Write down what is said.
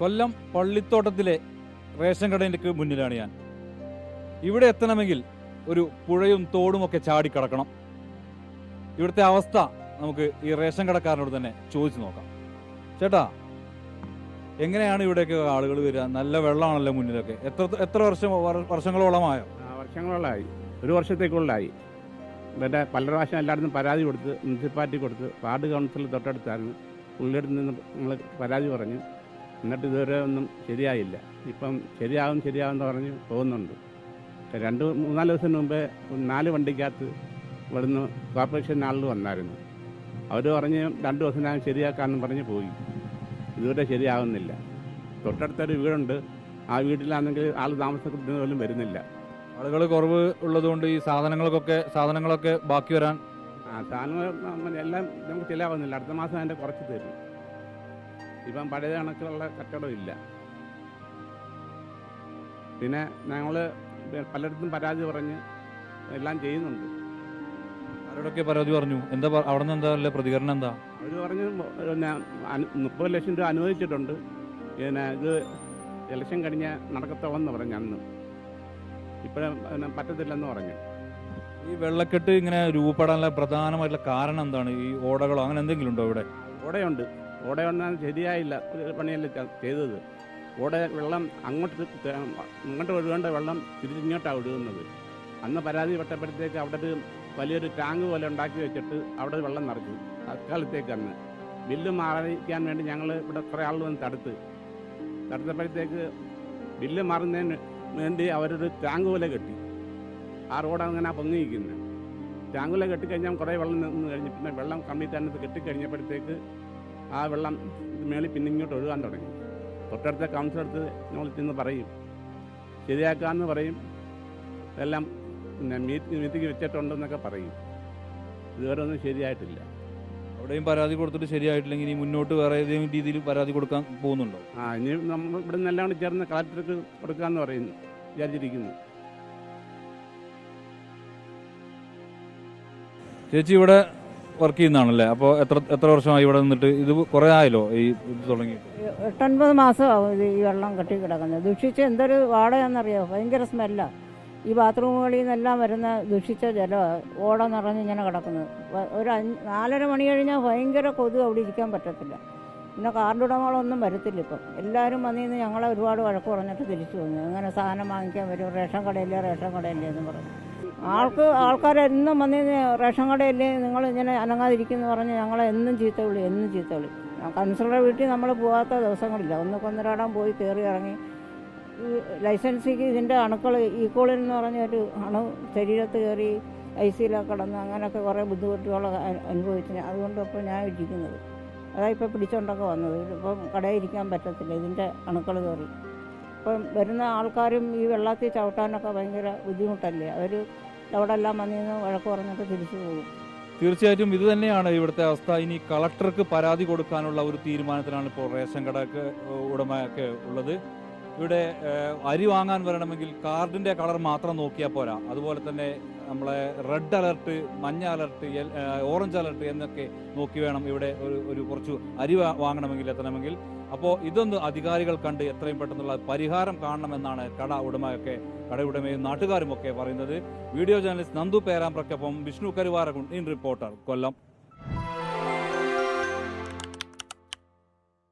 കൊല്ലം പള്ളിത്തോട്ടത്തിലെ ration കടയിലേക്ക് മുന്നിലാണ് ഞാൻ. ഇവിടെ എത്തണമെങ്കിൽ ഒരു പുഴയും തോടും ഒക്കെ ചാടിക്കടക്കണം ഇവിടുത്തെ അവസ്ഥ നമുക്ക് ഈ റേഷൻ കടക്കാരനോട് തന്നെ ചോദിച്ചു നോക്കാം. ചേട്ടാ എങ്ങനെയാണ് ഇവിടെയൊക്കെ ആളുകൾ വരിക? നല്ല വെള്ളമാണല്ലോ മുന്നിലൊക്കെ. എത്ര എത്ര വർഷം വർ- വർഷങ്ങളോളമായോ? വർഷങ്ങളോളമായി. ഒരു വർഷത്തേക്കുള്ളായി. ഇവരുടെ പല പ്രാവശ്യം എല്ലായിടത്തും പരാതി കൊടുത്ത് മുനിസിപ്പാലിറ്റി കൊടുത്ത് വാർഡ് കൗൺസിൽ തൊട്ടടുത്തായിരുന്നു. പുള്ളിയുടെ നിന്ന് നമ്മൾ പരാതി പറഞ്ഞു എന്നിട്ട് ഇതുവരെ ഒന്നും ശരിയായില്ല. ഇപ്പം ശരിയാവും ശരിയാവും എന്ന് പറഞ്ഞ് പോകുന്നുണ്ട്. രണ്ട് മൂന്നാൽ ദിവസം മുമ്പേ നാല് വണ്ടിക്കകത്ത് ഇവിടുന്ന് കോർപ്പറേഷൻ ആളിൽ വന്നായിരുന്നു. അവർ പറഞ്ഞ് രണ്ട് ദിവസത്തിനകം ശരിയാക്കാമെന്ന് പറഞ്ഞ് പോയി. ഇതുവരെ ശരിയാവുന്നില്ല. തൊട്ടടുത്തൊരു വീടുണ്ട്. ആ വീട്ടിലാണെങ്കിൽ ആൾ താമസത്തിന് പോലും വരുന്നില്ല. ആളുകൾ കുറവ് ഉള്ളതുകൊണ്ട് ഈ സാധനങ്ങൾക്കൊക്കെ സാധനങ്ങളൊക്കെ ബാക്കി വരാൻ ആ സാധനങ്ങൾ എല്ലാം നമുക്ക് ചിലവാകുന്നില്ല അടുത്ത മാസം അതിന്റെ കുറച്ച് തരും. ഇപ്പം പഴയ കണക്കിലുള്ള കച്ചവടം ഇല്ല. പിന്നെ ഞങ്ങൾ പലയിടത്തും പരാതി പറഞ്ഞ് എല്ലാം ചെയ്യുന്നുണ്ട്. അവരോടൊക്കെ പരാതി പറഞ്ഞു? എന്താ അവിടെ നിന്ന് എന്താ അല്ലേ പ്രതികരണം എന്താ? അവർ പറഞ്ഞു പിന്നെ മുപ്പത് ലക്ഷം രൂപ അനുവദിച്ചിട്ടുണ്ട്. പിന്നെ ഇത് ഇലക്ഷൻ കഴിഞ്ഞ നടക്കത്തോളെന്ന് പറഞ്ഞു അന്ന്. ഇപ്പോഴും പറ്റത്തില്ലെന്ന് പറഞ്ഞു. ഈ വെള്ളക്കെട്ട് ഇങ്ങനെ രൂപപ്പെടാനുള്ള പ്രധാനമായിട്ടുള്ള കാരണം എന്താണ്? ഈ ഓടകളോ അങ്ങനെ എന്തെങ്കിലും ഉണ്ടോ ഇവിടെ? ഓടയുണ്ട്. ഓടയൊന്നും ശരിയായില്ല. ഒരു പണിയല്ല ചെയ്തത്. ഓടെ വെള്ളം അങ്ങോട്ട് അങ്ങോട്ട് ഒഴുകേണ്ട വെള്ളം തിരിച്ചിങ്ങോട്ടാണ് ഒഴുകുന്നത്. അന്ന് പരാതി പെട്ടപ്പോഴത്തേക്ക് അവിടെ ഒരു വലിയൊരു ടാങ്ക് പോലെ ഉണ്ടാക്കി വെച്ചിട്ട് അവിടെ വെള്ളം നിറച്ചു തൽക്കാലത്തേക്ക് അന്ന് ബില്ല് മാറിക്കാൻ വേണ്ടി ഞങ്ങൾ ഇവിടെ കുറേ ആൾ വന്ന് തടുത്ത്. തടുത്തപ്പോഴത്തേക്ക് ബില്ല് മാറുന്നതിന് വേണ്ടി അവരൊരു ടാങ്ക് പോലെ കെട്ടി. ആ റോഡ് അങ്ങനെ പൊങ്ങിയിരിക്കുന്നത് ടാങ്ക് പോലെ കെട്ടിക്കഴിഞ്ഞാൽ കുറേ വെള്ളം നിന്ന് കഴിഞ്ഞ് പിന്നെ വെള്ളം കമ്മി തന്നെ കെട്ടിക്കഴിഞ്ഞപ്പോഴത്തേക്ക് ആ വെള്ളം മേളിൽ പിന്നെ ഇങ്ങോട്ട് ഒഴുകാൻ തുടങ്ങി. തൊട്ടടുത്ത കൗൺസിൽ എടുത്ത് ഞങ്ങൾ ചെന്ന് പറയും. ശരിയാക്കാമെന്ന് പറയും. എല്ലാം പിന്നെ മീറ്റ് മീറ്റിംഗ് വെച്ചിട്ടുണ്ടെന്നൊക്കെ പറയും. ഇതുവരെ ഒന്നും ശരിയായിട്ടില്ല. അവിടെയും പരാതി കൊടുത്തിട്ട് ശരിയായിട്ടില്ലെങ്കിൽ ഇനി മുന്നോട്ട് വേറെ ഏതെങ്കിലും രീതിയിൽ പരാതി കൊടുക്കാൻ പോകുന്നുണ്ടോ? ആ ഇനി നമ്മൾ ഇവിടെ നിന്നെല്ലാം കൂടി ചേർന്ന് കളക്ടർക്ക് കൊടുക്കാമെന്ന് പറയുന്നു. വിചാരിച്ചിരിക്കുന്നു. ചേച്ചി ഇവിടെ വർക്ക് ചെയ്യുന്നതാണല്ലേ? അപ്പോൾ എത്ര എത്ര വർഷമായി ഇവിടെ നിന്നിട്ട് ഇത് കുറേ ആയല്ലോ ഈ ഇത് തുടങ്ങി? എട്ടൊൻപത് മാസമാവും ഈ വെള്ളം കെട്ടി കിടക്കുന്നത്. ദുഷിച്ച് എന്തൊരു വാടകയെന്നറിയോ ഭയങ്കര സ്മെല്ല. ഈ ബാത്റൂമുകളിൽ നിന്നെല്ലാം വരുന്ന ദുഷിച്ച ജലമാണ് ഓട നിറഞ്ഞ് ഇങ്ങനെ കിടക്കുന്നത്. ഒരു അഞ്ച് നാലര മണി കഴിഞ്ഞാൽ ഭയങ്കര കൊതു അവിടെ ഇരിക്കാൻ പറ്റത്തില്ല. പിന്നെ കാർഡുടമകളൊന്നും വരത്തില്ല ഇപ്പം. എല്ലാവരും വന്നിന്ന് ഞങ്ങളെ ഒരുപാട് വഴക്ക് പറഞ്ഞിട്ട് തിരിച്ചു വന്നു. അങ്ങനെ സാധനം വാങ്ങിക്കാൻ വരും. റേഷൻ കടയില്ലേ റേഷൻ കടയില്ലേ എന്ന് പറഞ്ഞു. ആൾക്ക് ആൾക്കാരെന്നും വന്നിന്ന് റേഷൻ കടയില്ലേ നിങ്ങൾ ഇങ്ങനെ അനങ്ങാതിരിക്കുന്നു പറഞ്ഞ് ഞങ്ങളെ എന്നും ചീത്ത വിളി എന്നും ചീത്ത വിളി. കൺസലറുടെ വീട്ടിൽ നമ്മൾ പോകാത്ത ദിവസങ്ങളില്ല. ഒന്ന് കൊന്നരാടാൻ പോയി കയറി ഇറങ്ങി. ഈ ലൈസൻസിക്ക് ഇതിന്റെ അണുക്കൾ ഈക്വളിൽ എന്ന് പറഞ്ഞ ഒരു അണു ശരീരത്ത് കയറി ഐ സിയിലൊക്കെ കിടന്ന് അങ്ങനെയൊക്കെ കുറേ ബുദ്ധിമുട്ടുകൾ അനുഭവിച്ചിന്. അതുകൊണ്ട് ഇപ്പോൾ ഞാൻ ഇരിക്കുന്നത്. അതാ ഇപ്പോൾ പിടിച്ചോണ്ടൊക്കെ വന്നത്. ഇപ്പം കടയിൽ ഇരിക്കാൻ പറ്റത്തില്ല. ഇതിന്റെ അണുക്കൾ കയറി. ഇപ്പം വരുന്ന ആൾക്കാരും ഈ വെള്ളത്തിൽ ചവിട്ടാനൊക്കെ ഭയങ്കര ബുദ്ധിമുട്ടല്ലേ? അവർ അവിടെ എല്ലാം വന്നിന്ന് വഴക്ക് പറഞ്ഞിട്ട് തിരിച്ചു പോകും. തീർച്ചയായിട്ടും ഇത് തന്നെയാണ് ഇവിടുത്തെ അവസ്ഥ. ഇനി കളക്ടർക്ക് പരാതി കൊടുക്കാനുള്ള ഒരു തീരുമാനത്തിലാണ് ഇപ്പോൾ റേഷൻ കടക്ക് ഉടമയൊക്കെ ഉള്ളത്. ഇവിടെ അരി വാങ്ങാൻ വരണമെങ്കിൽ കാർഡിന്റെ കളർ മാത്രം നോക്കിയാൽ പോരാ. അതുപോലെ തന്നെ നമ്മളെ റെഡ് അലർട്ട് മഞ്ഞ അലർട്ട് ഓറഞ്ച് അലർട്ട് എന്നൊക്കെ നോക്കി വേണം ഇവിടെ ഒരു ഒരു കുറച്ച് അരി വാങ്ങണമെങ്കിൽ എത്തണമെങ്കിൽ. അപ്പോൾ ഇതൊന്ന് അധികാരികൾ കണ്ട് എത്രയും പെട്ടെന്നുള്ള പരിഹാരം കാണണമെന്നാണ് കട ഉടമയൊക്കെ കട ഉടമയും നാട്ടുകാരും ഒക്കെ പറയുന്നത്. വീഡിയോ ജേർണലിസ്റ്റ് നന്ദു പേരാമ്പ്രക്കൊപ്പം Vishnu Karuvarakundu. In reporter Kollam.